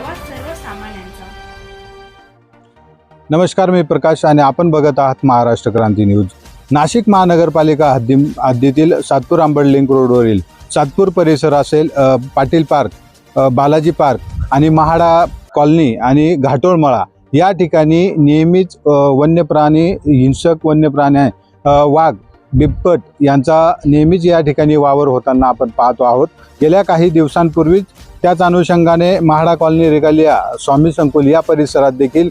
आवाज सर्वसामान्यांचा. नमस्कार मी प्रकाश आणि आपण बघत आहात महाराष्ट्र क्रांती न्यूज. नाशिक महानगरपालिका हद्दी हद्दीतील सातपूर आंबड लिंक रोडवरील सातपूर परिसर असेल पाटील पार्क बालाजी पार्क आणि महाडा कॉलनी आणि घाटोळमळा या ठिकाणी नेहमीच वन्य प्राणी हिंसक वन्य प्राणी वाघ बिबट यांचा नेहमीच या ठिकाणी वावर होताना आपण पाहतो आहोत. गेल्या काही दिवसांपूर्वीच त्याच अनुषंगाने महाडा कॉलनी रेगालिया स्वामी संकुल या परिसरात देखील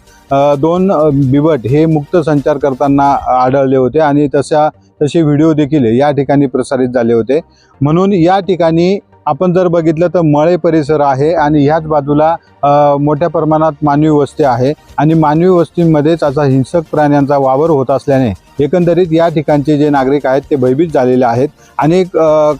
दोन बिबट हे मुक्त संचार करताना आढळले होते आणि तशा तसे व्हिडिओ देखील या ठिकाणी प्रसारित झाले होते. म्हणून या ठिकाणी आपण जर बघितलं तर मळे परिसर आहे आणि ह्याच बाजूला मोठ्या प्रमाणात मानवी वस्ती आहे आणि मानवी वस्तीमध्येच असा हिंसक प्राण्यांचा वावर होत असल्याने एकंदरीत या ठिकाणचे जे नागरिक आहेत ते भयभीत झालेले आहेत. आणि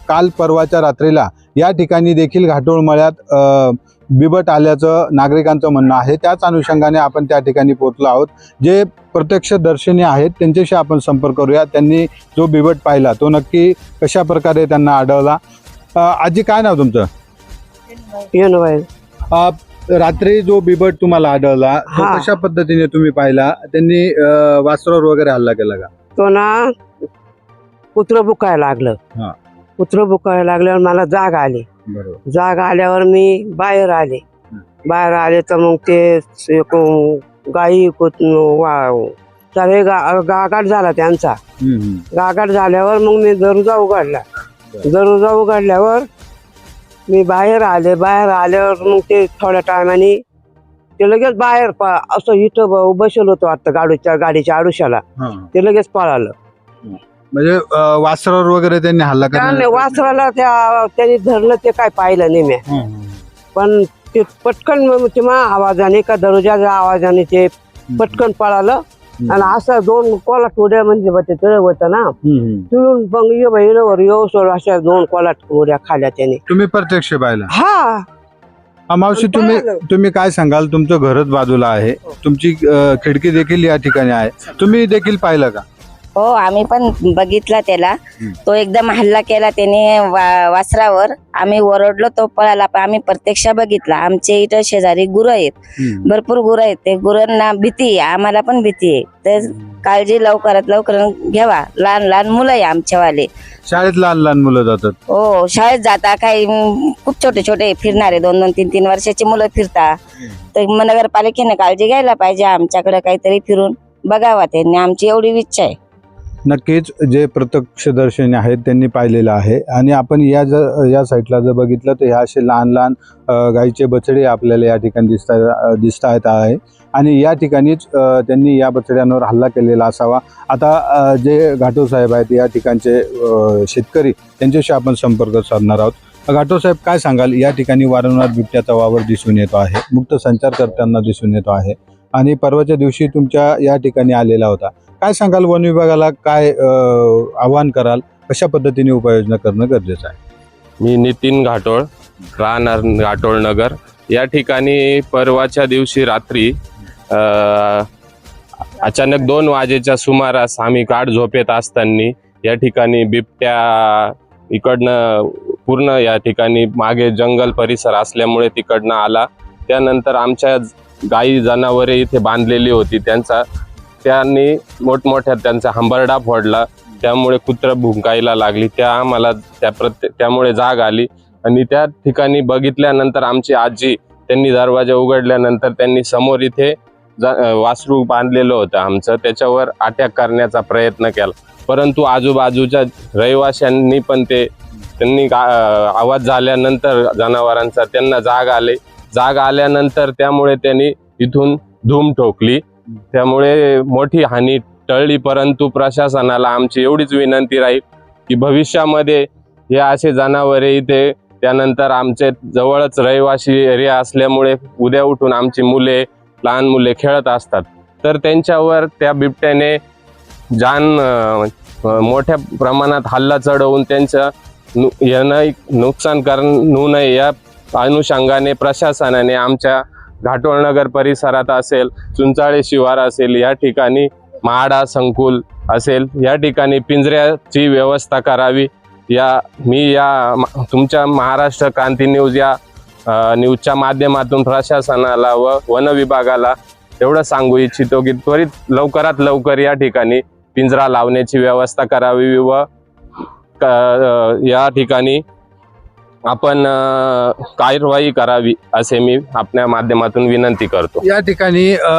काल परवाच्या रात्रीला या ठिकाणी देखील घाटोळमळ्यात अ, बिबट आल्याचं नागरिकांचं म्हणणं आहे. त्याच अनुषंगाने आपण त्या ठिकाणी पोहोचलो आहोत. जे प्रत्यक्षदर्शनी आहेत त्यांच्याशी आपण संपर्क करूया. त्यांनी जो बिबट पाहिला तो नक्की कशा प्रकारे त्यांना आढळला? आजी काय नाव तुमचं? रात्री जो बिबट तुम्हाला आढळला तो. कशा पद्धतीने तुम्ही पाहिला? त्यांनी वासरावर वगैरे हल्ला केला का? तो ना कुत्र बुकायला लागलं. हा. कुत्र बुकायला लागल्यावर मला जाग आली. जाग आल्यावर मी बाहेर आले. बाहेर आले तर मग ते एक गाई सगळे गा- गागाट झाला त्यांचा. गागाट झाल्यावर मग मी दरुजा उघडला. दरुजा उघडल्यावर मी बाहेर आले. बाहेर आल्यावर मग ते थोड्या टायमाने ते लगेच बाहेर प- असं इथं ब- बसेल होतं वाटतं गाडीच्या गाडीच्या आडुशाला. ते लगेच पळालं. म्हणजे अ, वासरावर वगैरे त्यांनी हल्ला त्याने करण्याचा- वासराला त्या त्यांनी धरलं ते काय पाहिलं नाही मी. हं, हं. पण ते पटकन मग ते मा आवाजाने का दरोजाच्या आवाजाने ते पटकन पळालं. हं. आणि असं दोन कोलाट उड्या म्हणजे बा ते तळ होतं ना. हं, हं. तिळून मग ये बहिणीवर येऊ सोड अशा दोन कोलाट उड्या खाल्या त्याने. तुम्ही प्रत्यक्ष पाहिला? हा. मावशी तुम्ही. तुम्ही काय सांगाल? तुमचं घरच बाजूला आहे. तुमची अ, खिडकी देखील या ठिकाणी आहे. तुम्ही देखील पाहिलं का? हो आम्ही पण बघितला त्याला. तो एकदम हल्ला केला त्याने वा- वासरावर. आम्ही ओरडलो तो पळाला. पण आम्ही प्रत्यक्ष बघितला. आमचे इथं शेजारी गुरं आहेत. भरपूर गुरं आहेत. ते गुरांना भीती आहे. आम्हाला पण भीती आहे. तर काळजी लवकरात लवकर घ्यावा. लहान लहान मुलं आहे आमच्यावाले. शाळेत लहान लहान मुलं जातात. हो शाळेत जाता काही खूप छोटे छोटे फिरणारे. दोन दोन तीन तीन वर्षाची मुलं फिरता. तर मग नगरपालिकेने काळजी घ्यायला पाहिजे. आमच्याकडे काहीतरी फिरून बघावा त्यांनी. आमची एवढी इच्छा आहे. नक्कीच जे प्रत्यक्षदर्शनी आहेत त्यांनी पाहिलेलं आहे. आणि आपण या ज या साईडला जर बघितलं तर ह्या असे लहान लहान गाईचे बछडे आपल्याला या ठिकाणी दिसता दिसता येत आहे. आणि या ठिकाणीच त्यांनी या बछड्यांवर हल्ला केलेला असावा. आता जे घाटो साहेब आहेत या ठिकाणचे शेतकरी त्यांच्याशी आपण संपर्क साधणार आहोत. घाटो साहेब काय सांगाल? या ठिकाणी वारंवार बिबट्याचा वावर दिसून येतो आहे. मुक्त संचार करताना दिसून येतो आहे. आणि परवाच्या दिवशी तुमच्या या ठिकाणी आलेला होता. काय सांगाल वन विभागाला? काय आव्हान आवाहन कराल? कशा पद्धतीने उपाययोजना करणं गरजेचं आहे? मी नितीन घाटोळ राहणार घाटोळ नगर. या ठिकाणी परवाच्या दिवशी रात्री अचानक दोन वाजेच्या सुमारास आम्ही गाढ झोपेत असताना या ठिकाणी बिबट्या इकडनं पूर्ण या ठिकाणी मागे जंगल परिसर असल्यामुळे तिकडनं आला. त्यानंतर आमच्या गाई जनावरे इथे बांधलेली होती. त्यांचा त्यांनी मोठमोठ्या त्यांचा हंबरडा फोडला. त्यामुळे कुत्र भुंकायला लागली. त्या आम्हाला त्या प्रत्ये त्यामुळे जाग आली. आणि त्या ठिकाणी बघितल्यानंतर आमची आजी त्यांनी दरवाजा उघडल्यानंतर त्यांनी समोर इथे जा- वासरू बांधलेलं होतं आमचं. त्याच्यावर अटॅक करण्याचा प्रयत्न केला. परंतु आजूबाजूच्या रहिवाशांनी पण ते त्यांनी गा- आवाज झाल्यानंतर जनावरांचा त्यांना जाग आले. जाग आल्यानंतर त्यामुळे त्यांनी इथून धूम ठोकली. त्यामुळे मोठी हानी टळली परंतु प्रशासनाला आमची एवढीच विनंती राहील की भविष्यामध्ये हे असे जनावरे इथे त्यानंतर आमचे जवळच रहिवासी एरिया असल्यामुळे उद्या उठून आमची मुले लहान मुले खेळत असतात. तर त्यांच्यावर त्या बिबट्याने जान मोठ्या प्रमाणात हल्ला चढवून त्यांचं नु यांना नुकसान करू नये या अनुषंगाने प्रशासनाने आमच्या घाटोळनगर परिसरात असेल चुंचाळे शिवार असेल या ठिकाणी महाडा संकुल असेल या ठिकाणी पिंजऱ्याची व्यवस्था करावी. या मी या तुमच्या महाराष्ट्र क्रांती न्यूज या न्यूजच्या माध्यमातून प्रशासनाला व वन विभागाला एवढं सांगू इच्छितो की त्वरित लवकरात लवकर या ठिकाणी पिंजरा लावण्याची व्यवस्था करावी व या ठिकाणी आपण अ, कार्यवाही करावी असे मी आपल्या माध्यमातून विनंती करतो. या ठिकाणी अ,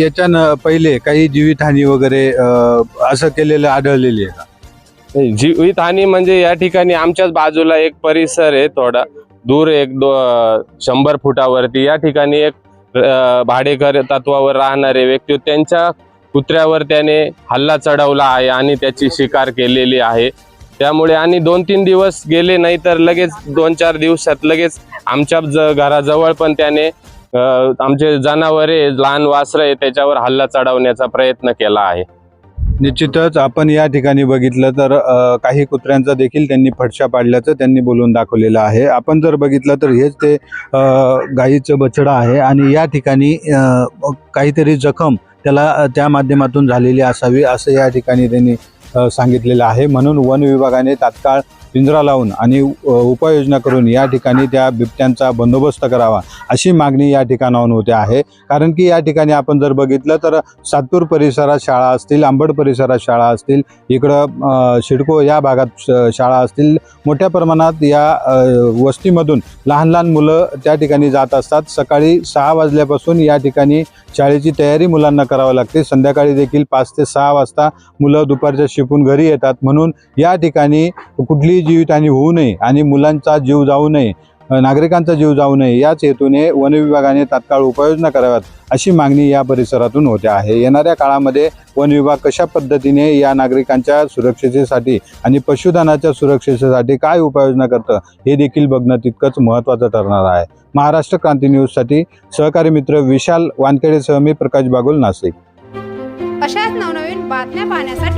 याच्यानं पहिले काही जीवितहानी वगैरे असं केलेलं आढळलेली आहे का? जीवितहानी म्हणजे या ठिकाणी आमच्याच बाजूला एक परिसर आहे थोडा दूर एक दो शंभर फुटावरती. या ठिकाणी एक भाडेकर तत्वावर राहणारे व्यक्ती. त्यांच्या कुत्र्यावर त्याने हल्ला चढवला आहे आणि त्याची शिकार केलेली आहे. त्यामुळे आणि दोन तीन दिवस गेले नाही तर लगेच दोन चार दिवसात लगेच आमच्या ज घराजवळ पण त्याने आमचे जनावरे लहान वासरं आहे त्याच्यावर हल्ला चढवण्याचा प्रयत्न केला आहे. निश्चितच आपण या ठिकाणी बघितलं तर काही कुत्र्यांचा देखील त्यांनी फडशा पाडल्याचं त्यांनी बोलून दाखवलेलं आहे. आपण जर बघितलं तर हेच ते गाईचं बछडं आहे आणि या ठिकाणी काहीतरी जखम त्याला त्या माध्यमातून झालेली असावी असं या ठिकाणी त्यांनी सांगितलेलं आहे. म्हणून वन विभागाने तात्काळ पिंजरा लावून आणि उपाययोजना करून या ठिकाणी त्या बिबट्यांचा बंदोबस्त करावा अशी मागणी या ठिकाणाहून होते आहे. कारण की या ठिकाणी आपण जर बघितलं तर सातपूर परिसरात शाळा असतील आंबड परिसरात शाळा असतील इकडं शिडको या भागात श- शाळा असतील मोठ्या प्रमाणात या वस्तीमधून लहान लहान मुलं त्या ठिकाणी जात असतात. सकाळी सहा वाजल्यापासून या ठिकाणी शाळेची तयारी मुलांना करावी लागते. संध्याकाळी देखील पाच ते सहा वाजता मुलं दुपारच्या शिपून घरी येतात. म्हणून या ठिकाणी कुठली कुठलीही जीवितहानी होऊ नये आणि मुलांचा जीव जाऊ नये नागरिकांचा जीव जाऊ नये याच हेतूने वन विभागाने तात्काळ उपाययोजना कराव्यात अशी मागणी या परिसरातून होते आहे. येणाऱ्या काळामध्ये वन विभाग कशा पद्धतीने या नागरिकांच्या सुरक्षेसाठी आणि पशुधनाच्या सुरक्षेसाठी काय उपाययोजना करतं हे देखील बघणं तितकंच महत्त्वाचं ठरणार आहे. महाराष्ट्र क्रांती न्यूजसाठी सहकारी मित्र विशाल वानखेडेसह मी प्रकाश बागुल नाशिक. अशाच नवनवीन बातम्या पाहण्यासाठी